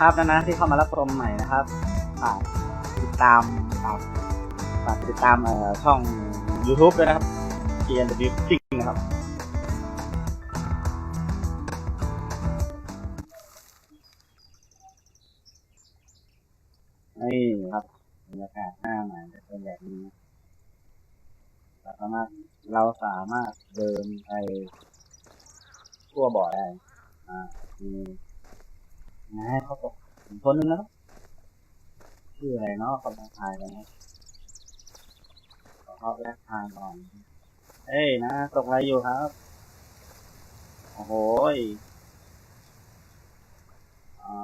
นะครับนะนะที่เข้ามารับชมใหม่นะครับฝากติดตามฝากฝากติดตามเอ่อช่อง YouTube ด้วยนะครับ G N W Six นะครับนี่ครับบรรยากาศหน้าใหม่จะเป็นแบบนี้เราสามารถเราสามารถเดินไปทั่วบ่อได้อ่ามี นะเขาตกคนนึงแล้วชื่ออะไรเนาะกำลังทายกันนะขอเข้าแรกทางก่อนเอ้ยนะตกอะไรอยู่ครับโอ้โหยอ่า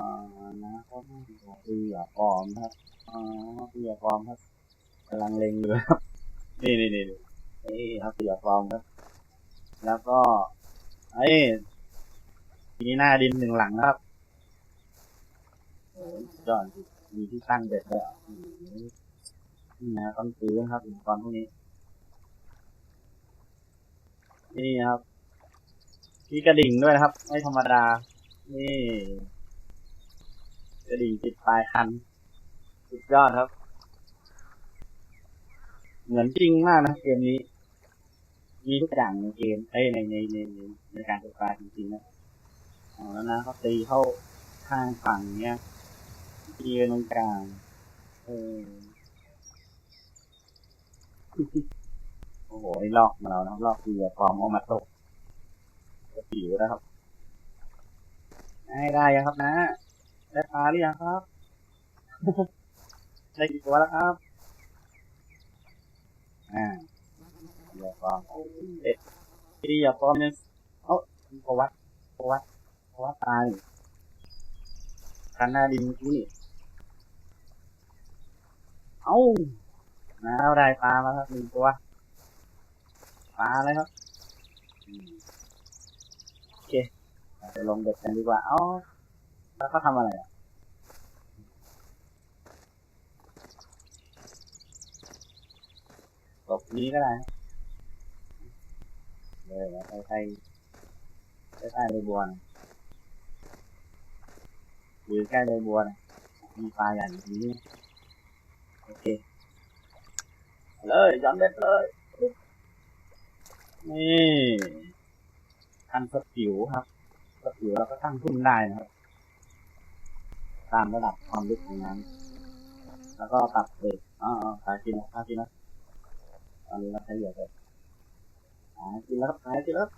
นะเขาไม่บอกเรือปลอมครับอ๋อเรือปลอมครับกำลังเล็งอยู่ครับนี่นี่นี่นี่นี่ครับเรือปลอมครับ แล้วก็ เอ้ยทีนี้หน้าดินหนึ่งหลังครับ ยอดมีที่ตั้งเด็ดเลยนี่นะต้องซื้อนะครับอุปกรณ์พวกนี้ นี่ครับ มีกระดิ่งด้วยนะครับ ไม่ธรรมดา นี่ กระดิ่งติดปลายคัน สุดยอดครับ เหมือนจริงมากนะเกมนี้ มีทุกอย่างในเกมเอ้ยในในในในในการตกปลาจริงๆนะอ๋อแล้วนะเขาตีเข้าข้างฝั่งเนี้ย ตีไปตรงกลางเออโอ้โหไอ้ลอกมาแล้วนะลอกเรือปลอมเอามาตกกระปิวนะครับได้ได้ยังครับนะ ได้ปลาหรือยังครับ ได้กี่ตัวแล้วครับ อ่าเรือปลอมเด็ดเรือปลอมเนี่ยเอ้าประวัติประวัติเพระว่าตายคันหน้าดินเมื่อกี้นี่ เอาน้าเราได้ปลามาครับหนึ่งตัว ปลาอะไรครับโอเคเราลงเด็ดกันดีกว่า เอ้าแล้วเขาทำอะไรอะตบนี้ก็ได้เลยใส่ใส่ใส่ใส่ใบบัวนะหรือใกล้ใบบัวนะมีปลาใหญ่อยู่ที่นี่ โอเค เลยย้อนเด็ดเลย นี่คันสปิวครับสปิวเราก็ตั้งทุ่นได้นะครับ ตามระดับความลึกของน้ำแล้วก็ตัดเด็กอ๋อขายกินนะขายกินนะตอนนี้เราใช้เหยื่อเลยขายกินแล้วขายกินแล้ว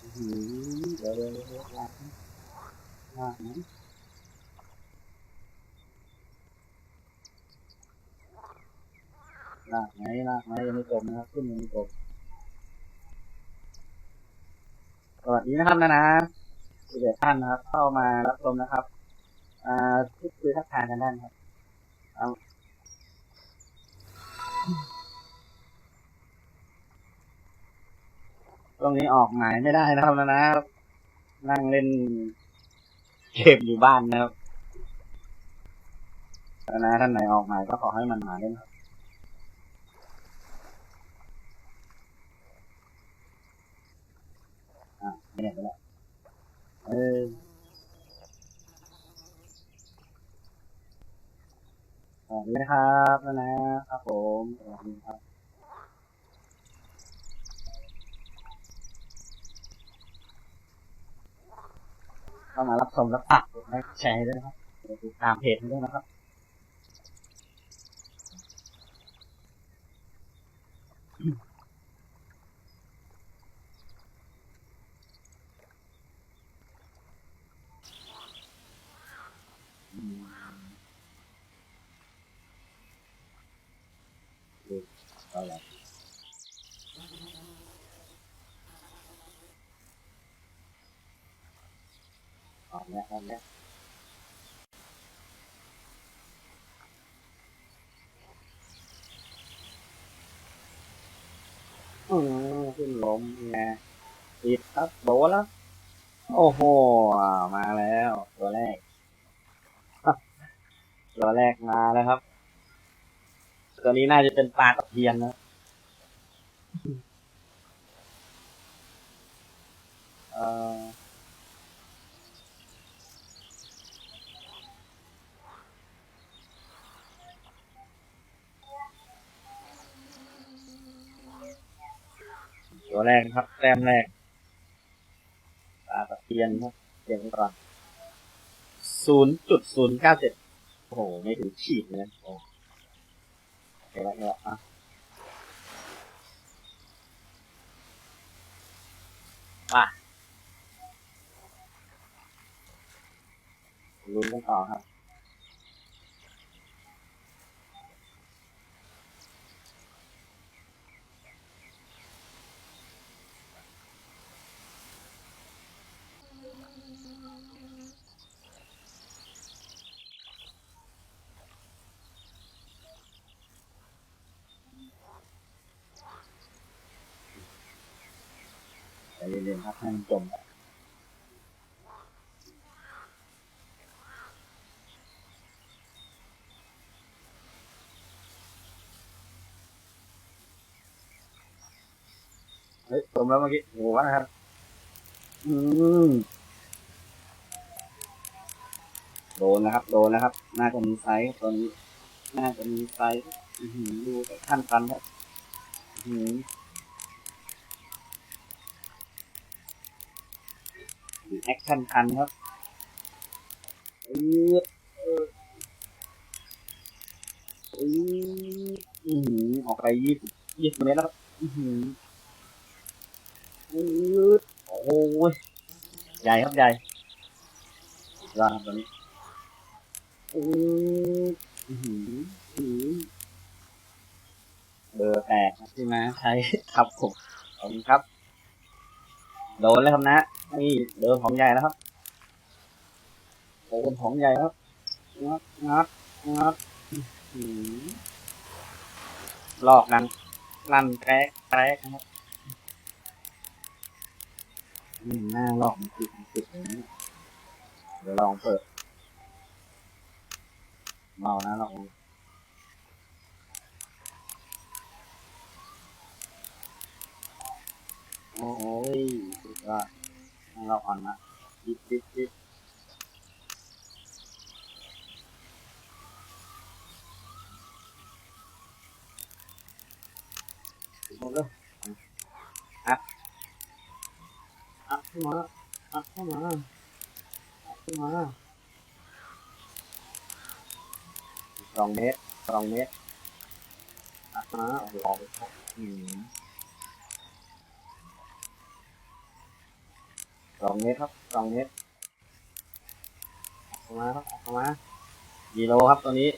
อื้อหือเดี๋ยวเดี๋ยวเดี๋ยวเดี๋ยวลากนะลากนะ ลากไหนลากไหนยังไม่จบนะครับ ขึ้นยังไม่จบสวัสดีนะครับนะนะทุกท่านนะครับ เข้ามารับชมนะครับ อ่าพูดคุยทักทายกันได้นะครับเอาตรงนี้ออกหมายไม่ได้นะครับนะนะนั่งเล่นเกมอยู่บ้านนะครับนะนะท่านไหนออกหมายก็ขอให้มันหมายด้วยนะครับ อะ ไม่เนี่ยไปแล้วเออสวัสดีนะครับนะนะครับผมสวัสดีครับเข้ามารับชมรับฝากกดไลค์แชร์ด้วยนะครับติดตามเพจด้วยนะครับอืมดูเอาละ ออกแล้วออกแล้วอืมขึ้นลมไงติดครับโดนแล้ว โอ้โห มาแล้ว ตัวแรก ตัวแรกมาแล้วครับ ตัวนี้น่าจะเป็นปลาตะเพียนนะเอ่อ ตัวแรกนะครับ แต้มแรกปลาตะเพียนครับเสียงก่อนศูนย์จุดศูนย์เก้าเจ็ดโอ้โห ไม่ถึงขีดเลยโอ้เดี๋ยวละเดี๋ยวละอะมาลุ้นกันต่อครับ นๆครับให้มันจมเฮ้ยจมแล้วเมื่อกี้โอ้โหนะครับ อืมโดนนะครับ โดนนะครับ น่าจะมีไซส์ตัวนี้ น่าจะมีไซส์ดูแต่ขั้นกันครับอื้อ แอคชั่นคันครับอืดเอออืดอือหือออกไปยี่สิบยี่สิบเมตรแล้วครับอือหืออืดโอ้ยใหญ่ครับใหญ่ยอดครับตัวนี้อืดอือหืออือเบอร์แปดครับที่มาใช้ครับผมขอบคุณครับ โดนเลยครับนะ นี่เดินของใหญ่แล้วครับโอ้เป็นของใหญ่ครับงัดงัดงัดหลอกนันลั่นแกรกแกรกนะครับอืมหน้าหลอกมันติดมันติดอย่างนี้เดี๋ยวลองเปิดเมานะลองโอ้ยสุดยอด ให้เราอ่อนนะดิบดิบดิบหมดเลยอัพอัพขึ้นมาอัพขึ้นมาอัพขึ้นมาสองเมตรสองเมตรอัพมาโอ้โหอืม สองเมตรครับสองเมตรออกมาครับออกมากิโลครับตัวนี้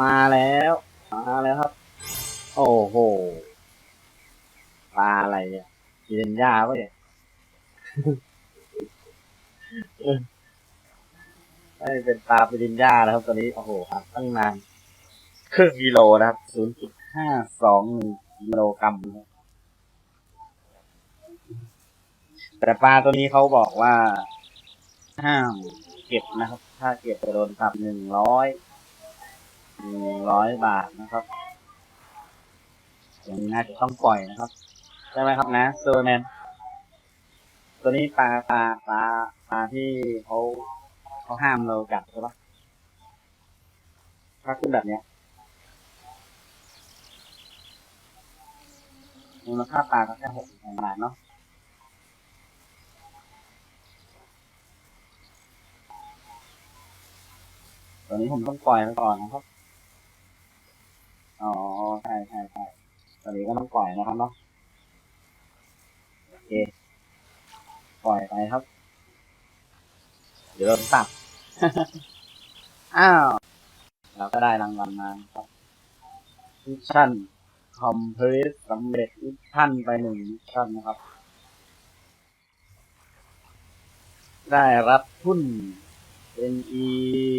มาแล้วมาแล้วครับ โอ้โหปลาอะไรเนี่ยกินหญ้าปะเนี่ยไม่เป็นปลาปริญญาแล้วครับตอนนี้โอ้โหครับตั้งนานครึ่งกิโลนะครับ0.52กิโลกรัมนะครับ แต่ปลาตัวนี้เขาบอกว่าห้ามเก็บนะครับ ถ้าเก็บจะโดนปรับหนึ่งร้อยหนึ่งร้อยบาทนะครับอย่างนี้น่าจะต้องปล่อยนะครับใช่ไหมครับนะเซอร์แมนตัวนี้ปลาปลาปลาปลาที่เขาเขาห้ามเราจับใช่ปะถ้าขึ้นแบบเนี้ยมูลค่าปลาก็แค่หกแสนบาทเนาะ ตัวนี้ผมต้องปล่อยไปก่อนนะครับ อ๋อ ใช่ใช่ใช่ตัวนี้ก็ต้องปล่อยนะครับเนาะ โอเค ปล่อยไปครับ เดี๋ยวโดนตับอ้าว เราก็ได้รางวัลมาครับมิชชั่นคอมพลีทสำเร็จมิชชั่นไปหนึ่งมิชชั่นนะครับ ได้รับทุน NE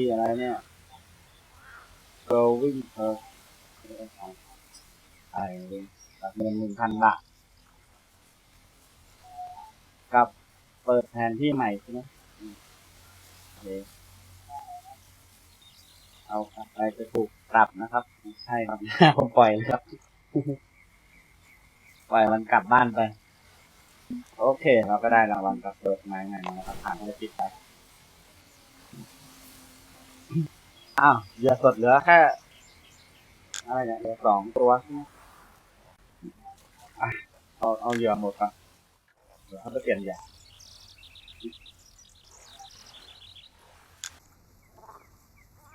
อะไรเนี่ย growing per อะไรเนี่ยรับเงินหนึ่งพันบาทกับเปิดแผนที่ใหม่ใช่ไหมโอเคเอากลับไปจะถูกปรับนะครับ ใช่ครับผมปล่อยเลยครับ ปล่อยมันกลับบ้านไป โอเค เราก็ได้รางวัลกับเปิดไม้ใหม่นะครับผ่านภารกิจไป อ้าวเหยื่อสดเหลือแค่อะไรเนี่ยเหลือสองตัวเอาเอาเหยื่อหมดก่อนเดี๋ยวเขาจะเปลี่ยนเหยื่อ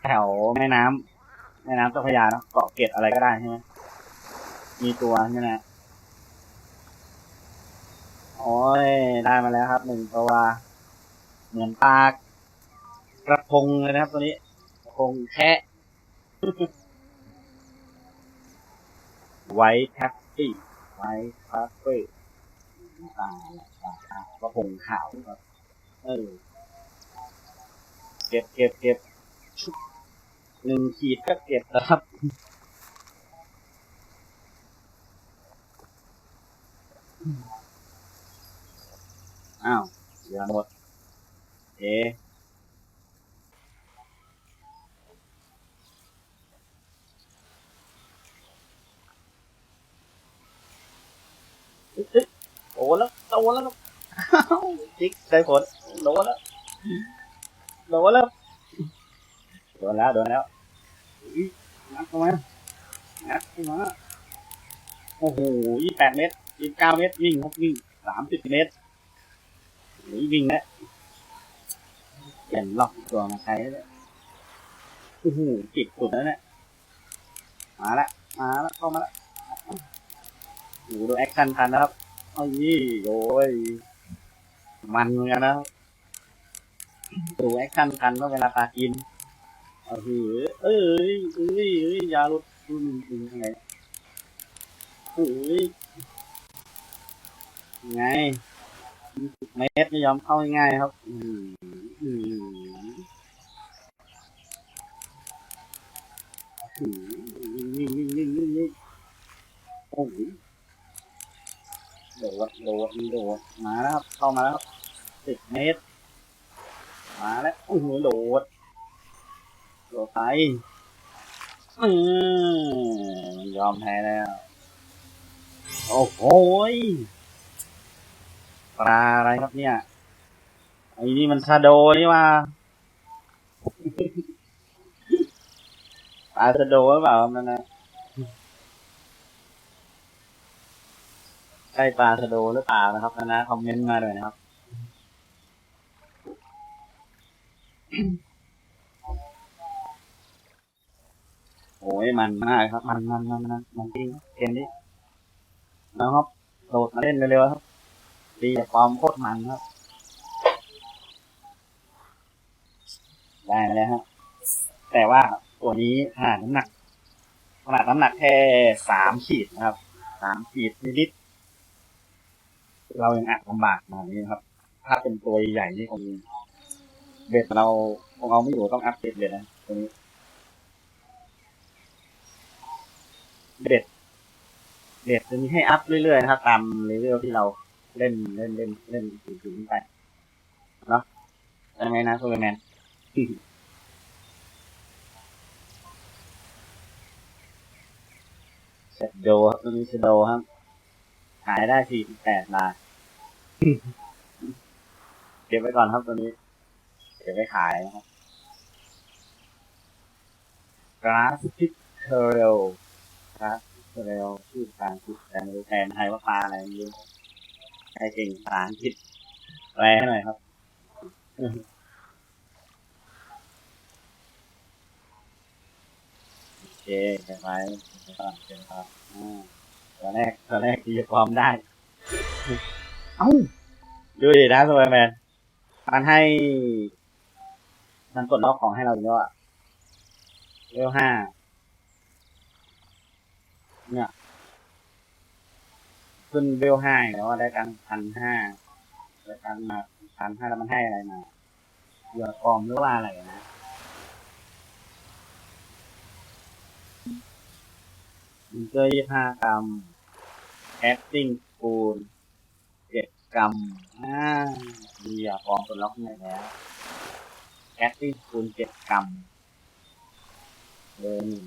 แถวแม่น้ำแม่น้ำเจ้าพระยาเนาะเกาะเกร็ดอะไรก็ได้ใช่ไหมมีตัวใช่ไหมโอ้ยได้มาแล้วครับหนึ่งตัวเหมือนปลาก กระพงเลยนะครับ ตัวนี้กระพงแคะไว้แคปปี้ไว้คาเฟ่ต่างๆกระพงขาวครับ เออ เก็บเก็บเก็บหนึ่งขีดก็เก็บนะครับอ้าวเหลือหมดเอะเอ๊ะโอ้แล้วโดนแล้วอ้าวจิ๊กได้ผลโดนแล้วโดนแล้วโดนแล้วโดนแล้วอุ๊ยงัดเข้ามางัดเข้ามาโอ้โหยี่แปดเมตรยี่เก้าเมตรวิ่งครับวิ่งสามสิบเมตรหนีวิ่งแล้วเปลี่ยนล็อกตัวมาใช้แล้วโอ้โหจิกสุดแล้วเนี่ยมาละมาละเข้ามาละโอ้ โหดูแอคชั่นทันนะครับเอ้ยโอ้ยมันเหมือนกันนะครับดูแอคชั่นทันว่าเวลาตากินเอ้ยเอ้ยเอ้ยเอ้ยยาลุดอืมอืมไงเอ้ยไงเมตรไม่ยอมเข้าง่ายครับ อืมอืมอืมนี่นี่นี่นี่นี่โอ้โห โดดโดดโดดมาแล้วครับเข้ามาแล้วสิบเมตร มาแล้วโอ้โหโดดโดดไปอืมยอมแพ้แล้ว โอ้โหปลาอะไรครับเนี่ยไอ้นี่มันชาโดนี่ว่าปลาชาโดหรือเปล่ามันนะ ช่ปลาชาโดหรือเปล่านะครับนะคอมเมนต์มาด้วยนะครับ โอ้ยมันมากครับ มันมันมันมันมันจริงเกมนี้นะครับ โดดมาเล่นเร็วๆครับ ดีแต่ความโคตรมันครับ ได้มาแล้วฮะแต่ว่าตัวนี้ขนาดน้ำหนักขนาดน้ำหนักแค่สามขีดนะครับสามขีดนิดๆ เรายังอัดลำบากหน่อยนี้ครับ ถ้าเป็นตัวใหญ่นี่คงเบ็ดเราคงเอาไม่อยู่ต้องอัพเดตเลยนะตัวนี้เบ็ดเบ็ดจะมีให้อัพเรื่อยๆนะครับ ตามเลเวลที่เราเล่นเล่นเล่นเล่นถึงไปเนาะใช่ไหมนะโซเปอร์แมนเซตโดครับตัวนี้เซตโดครับ ขายได้สี่แปดบาท เก็บไว้ก่อนครับตัวนี้ เก็บไว้ขายนะครับกราฟฟิกเทเรลกราฟเทเรลชื่อภาษาอังกฤษแต่ไม่รู้แทนไทยว่าปลาอะไรไม่รู้ใครเก่งภาษาอังกฤษแปลให้หน่อยครับโอเคเก็บไว้เก็บไว้ก่อนเก็บไว้ก่อนอ่าตัวแรกตัวแรกที่จะพร้อมได้ เอ้าดูดินะซูเปอร์แมนมันให้ มันกดล็อกของให้เราอยู่แล้วอะเวลห้าเนี่ย ขึ้นเวลห้าแล้วว่าได้กันพันห้าได้กันมาพันห้าแล้วมันให้อะไรมาเหยื่อกอมหรือว่าอะไรนะมินเกอร์ยี่ห้ากรัมแอคติ้งปูน กรัมอ่าดีอะฟองกดล็อกไหนแล้วแอคติ้งปูนเจ็ดกรัมเบอร์หนึ่ง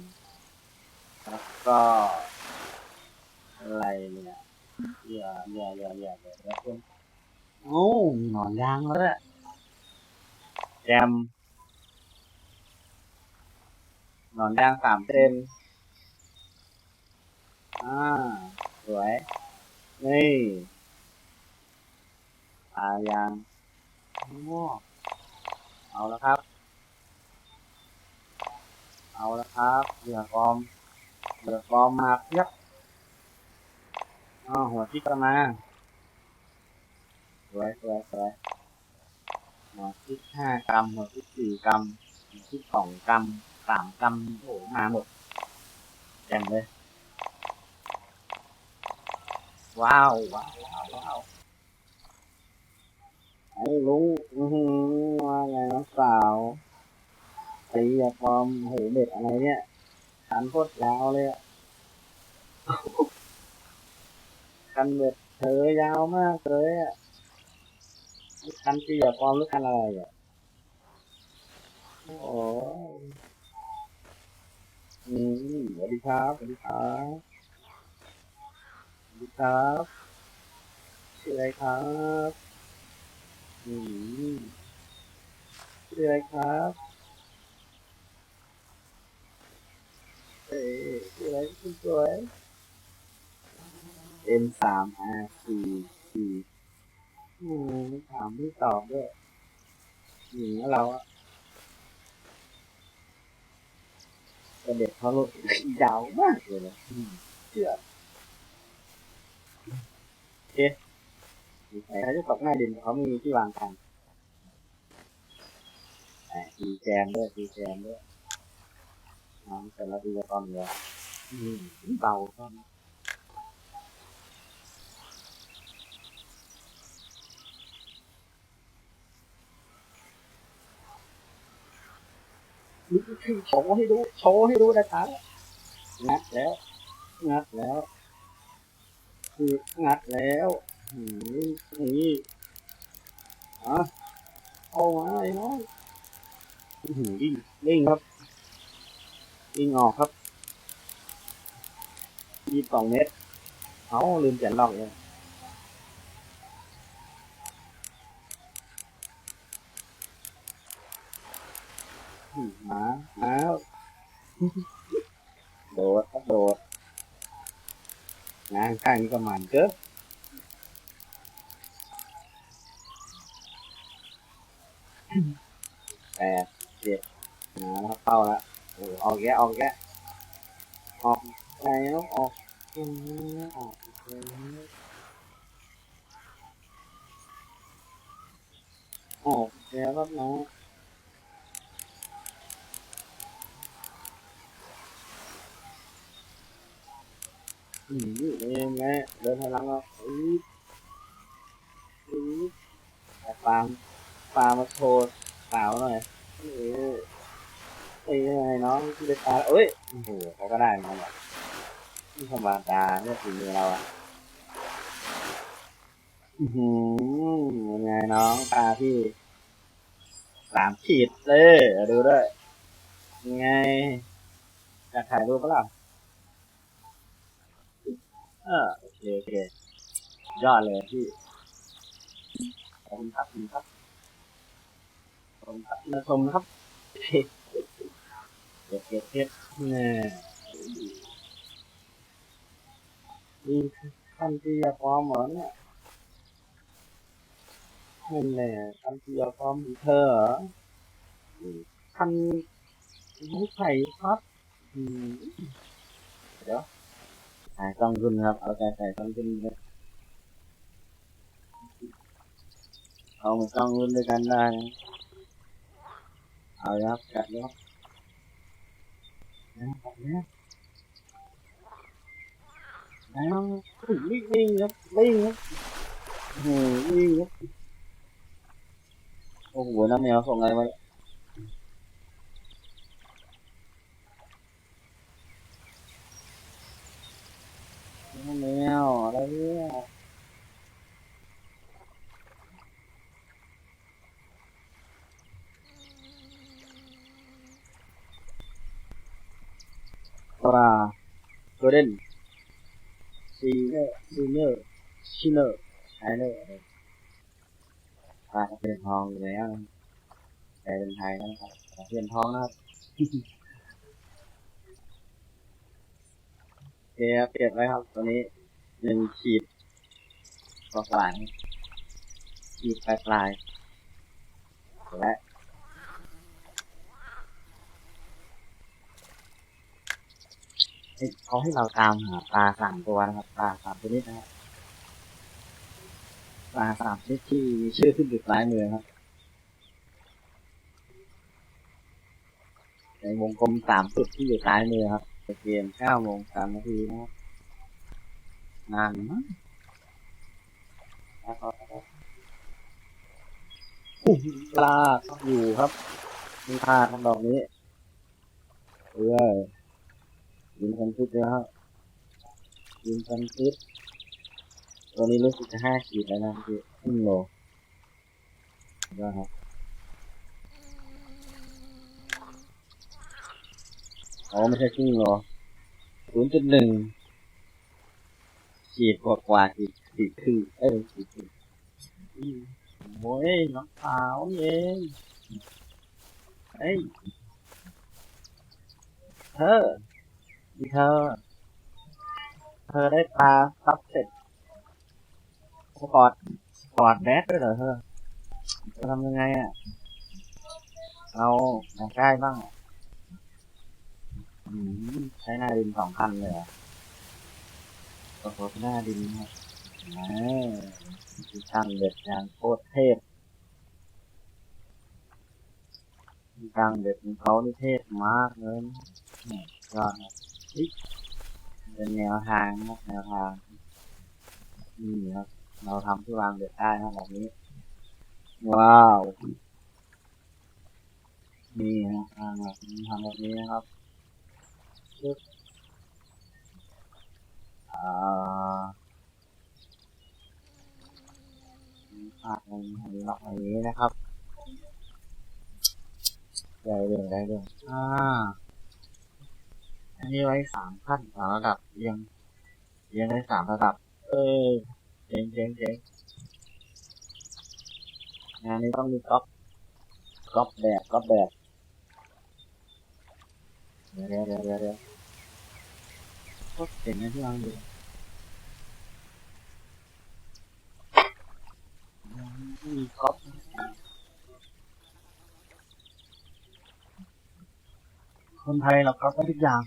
แล้วก็อะไรเนี่ยเหยื่อเหยื่อเหยื่อเหยื่อเหยื่อแล้วคุณโอ้หนอนยางแล้วแหละแจมหนอนยางสามเซนอ่า สวย นี่ ตายางโอ้เอาแล้วครับ เอาแล้วครับเหยื่อฟอมเหยื่อฟอมมาเพียบอ๋อหัวที่กระมาสวยสวยสวยหัวที่ห้ากรัมหัวที่สี่กรัมหัวที่สองกรัมสามกรัมโอ้มาหมดแจ่มเลย ว้าวว้าว ไอ้ลุงอือหือว่าไงน้องสาวตีอะฟอมโหเบ็ดอะไรเนี่ยขันโคตรยาวเลยอะคันเบ็ดเธอยาวมากเลยอะคันตีอะฟอมหรือคันอะไรอะโอ้ยอืมสวัสดีครับสวัสดีครับสวัสดีครับชื่ออะไรครับ อืมชื่ออะไรครับเอ้ยชื่ออะไรคุณสวย N สาม R สี่สี่อืมถามไม่ตอบด้วยหนีเราอะกระเด็ดเขาลดยาวมากเลยนะอืมเชื่อโอเค ใครจะตกหน้าดินเขามีที่วางกันดีแจมด้วยดีแจมด้วยน้องแต่ละดีตอนเดียวอืมเบาตอนโชว์ให้ดูโชว์ให้ดูนะครับงัดแล้ว งัดแล้วคืองัดแล้ว หืมนี่อะเอามาไอ้น้องอื้อหือวิ่งวิ่งครับวิ่งออกครับยี่สิบสองเมตรเอาลืมเขียนลอกเลยอืมหมาหมาโดดครับโดดงานข้างนี้ก็มันเกิน แปดเจ็ดมาแล้วเข้าแล้วโอ้ออกแกะออกแกะออกแล้วออกแล้วออกแล้วออกแล้วครับน้องอืมเองไงเดินพลังแล้วอืออือแต่ฟาร์ มฟามาโชว์สาวหน่อยเออเอ้ยยังไงน้องที่ได้ตาเอ้ยโอ้โหเขาก็ได้เหมือนกันนี่ธรรมดาเนี่ยฝีมือเราอะอือหือยังไงน้องตาพี่สามขีดเลยดูด้วยยังไงอยากถ่ายรูปปะล่ะเออโอเคโอเคยอดเลยพี่ขอบคุณครับขอบคุณครับ ขอบคุณครับมาชมครับเก็บเก็บเก็บนี่ยนี่ท่านที่จะพร้อมเหรอเนี่ยนั่นแหละท่านที่จะพร้อมเธอเหรอท่านไม่ใส่ครับเดี๋ยวใส่ต้องรุ่นครับ เอาใจใส่ต้องรุ่นเลยเอามาต้องรุ่นด้วยกันได้ นะเอาละครับจัดแล้วนะจัดแล้วแล้ววิ่งวิ่งครับวิ่งครับโอ้โหวิ่งครับโอ้โหน้ำแมวส่งอะไรมาเนี่ยน้ำแมวอะไรเนี่ยปลา โกลเด้นซีเนอร์ซีเนอร์ชิเนอร์ไชเนอร์อะไรปลาตะเพียนทองอยู่แล้วนะแต่เป็นไทยนะครับตะเพียนทองนะครับเก็บเก็บไว้ครับตัวนี้หนึ่งขีดกว่าๆนี่ขีดปลายปลายและ เขาให้เราตามหาปลาสามตัวนะครับปลาสามชนิดนะครับปลาสามชนิดที่มีชื่อขึ้นอยู่ซ้ายมือครับในวงกลมสามจุดที่อยู่ซ้ายมือครับเกมเก้าโมงสามนาทีนะครับนานมั้งแล้วก็อุ้ยปลาต้องอยู่ครับมีพลาทำดอกนี้เอ้ย ยิงกันพิษเลยครับยิงกันพิษตัวนี้รู้สึกจะห้าขีดแล้วนะพี่ครึ่งโลก็ครับอ๋อไม่ใช่ครึ่งโลศูนย์จุดหนึ่งขีดกว่ากว่าขีดขีดครึ่งเอ้ยขีดครึ่งอืมโอ้ยน้องสาวนี่เองเอ้ยเธอ นี่เธอ เธอได้ปลาซับเสร็จสปอร์ตสปอร์ตแดดด้วยเหรอเธอจะทำยังไงอะ เราอยากได้บ้างอืมใช้หน้าดินสองคันเลยเหรอโอ้โหหน้าดินครับแหมที่ช่างเด็ดอย่างโคตรเทพที่ช่างเด็ดของเขานี่เทพมากเลยนะแหมยอดครับ เป็นแนวทางนะแนวทางนี่ครับเราทำที่วางเด็ดได้นะแบบนี้ ว้าว นี่ฮะทางแบบนี้ทำแบบนี้นะครับอ่าภาพในอันนี้ล็อกอย่างนี้นะครับได้เรื่องได้เรื่องอ่า อันนี้ไว้สามขั้นสามระดับเรียงเรียงได้สามระดับ เออเจ๋งเจ๋งเจ๋งงานนี้ต้องมีก๊อปก๊อปแบบก๊อปแบบเดี๋ยวเดี๋ยวเดี๋ยวเดี๋ยวเดี๋ยวก็เจ๋งนะที่วางอยู่มีก๊อปคนไทยเราก๊อปได้ทุกอย่าง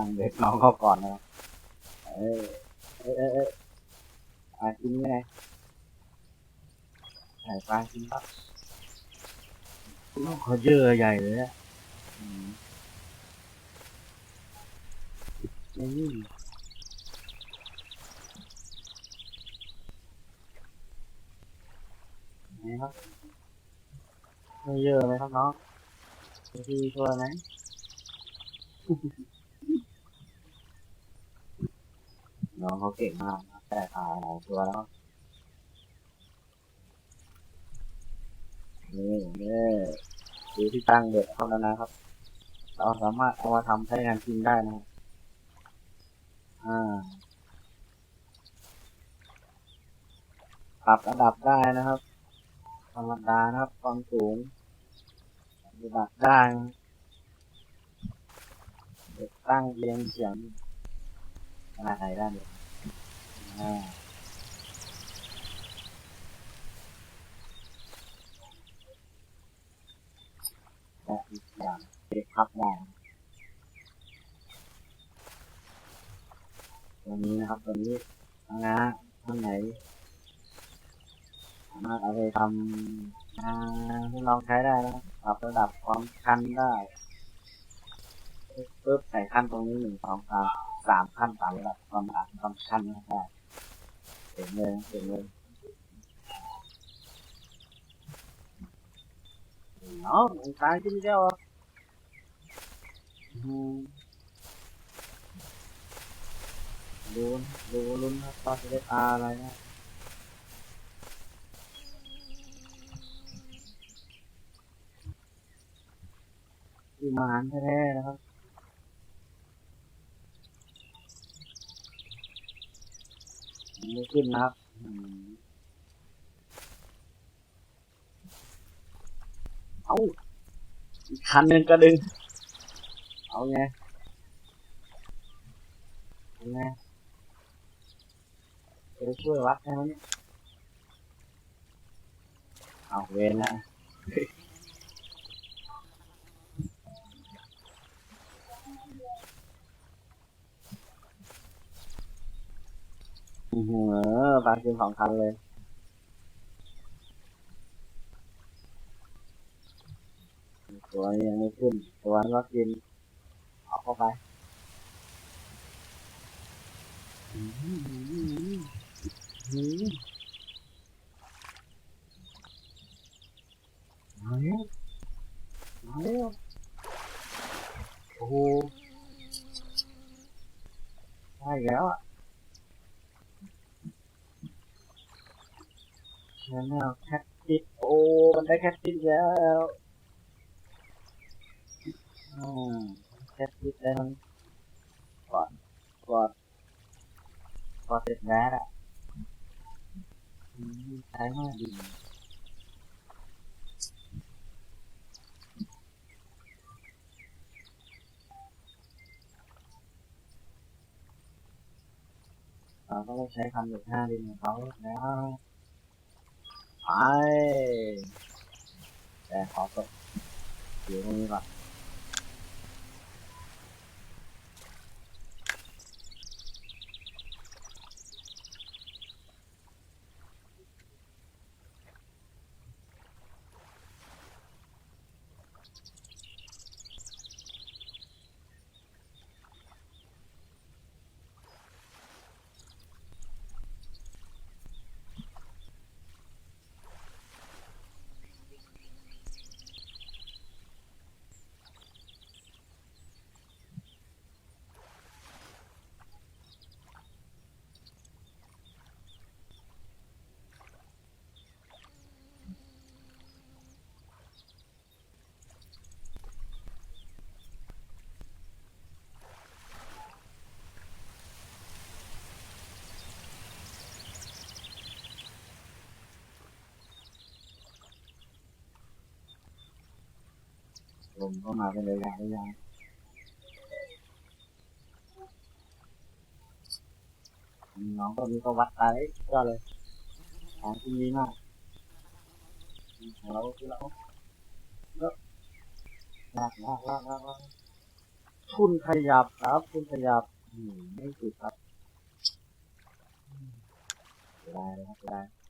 ห์ที่ฟังเด็กน้องเขาก่อนนะครับเอ้ยเอ้ยเอ้ยเอ้ยปลากินยังไงใส่ปลากินปั๊บลูกเขาเยอะใหญ่เลยอะอืมนี่ไงครับไม่เยอะไหมครับน้องพี่ช่วยไหม น้องเขาเก่งมากนะแต่ตายหลายตัวแล้วนี่นี่ดูที่ตั้งเด็ดเท่านั้นนะครับ เราสามารถเอามาทำใช้งานจริงได้นะอ่าปรับระดับได้นะครับธรรมดานะครับความสูงระดับได้เด็กตั้งเรียงเสียงขนาดไหนได้เนี่ย ด่างเด็กครับได้ตัวนี้นะครับตัวนี้นะท่านไหนสามารถเอาไปทำงานที่ลองใช้ได้นะปรับระดับความคันได้ปึ๊บใส่ขั้นตรงนี้หนึ่งสองสามสามขั้นสามระดับความคันความคันได้ เก่งเลยเก่งเลยเนาะตายจริงเดียวอะอืมดูดูลุ้นครับว่าจะได้ปลาอะไรนะคือมานแท้ๆนะครับ ไม่ขึ้นนะเอาอีกคันหนึ่งก็ดึง เอาไงเอาไงจะช่วยวัดใช่ไหมเนี่ยเอาเวนนะ อือหือปลากินสองคันเลยตัวนี้ยัง ไม่ขึ้นตัวนั้นก็กินเอาเข้าไปอืมอืมอืมอืมมาแล้มาแล้วโอ้โหได้อีกแล้วอะแล้วแคทติดโอ้มันได้แคทติดแล้วอืมแค่คิดได้มันก่อนก่อนก่อนเสร็จแมสอะใช้มากดีเราก็ต้องใช้คำหยุดห้าดินของเขาแล้ว ไปแต่ขอตก อยู่ตรงนี้ก่อนลมาเป็นระยะระยะน้องก็มีก็วัดไปก็เลยของที่ดีมากของเราคือเราก็ลากลากลากลากลากทุนขยับครับทุนขยับไม่สุดครับได้ครับได้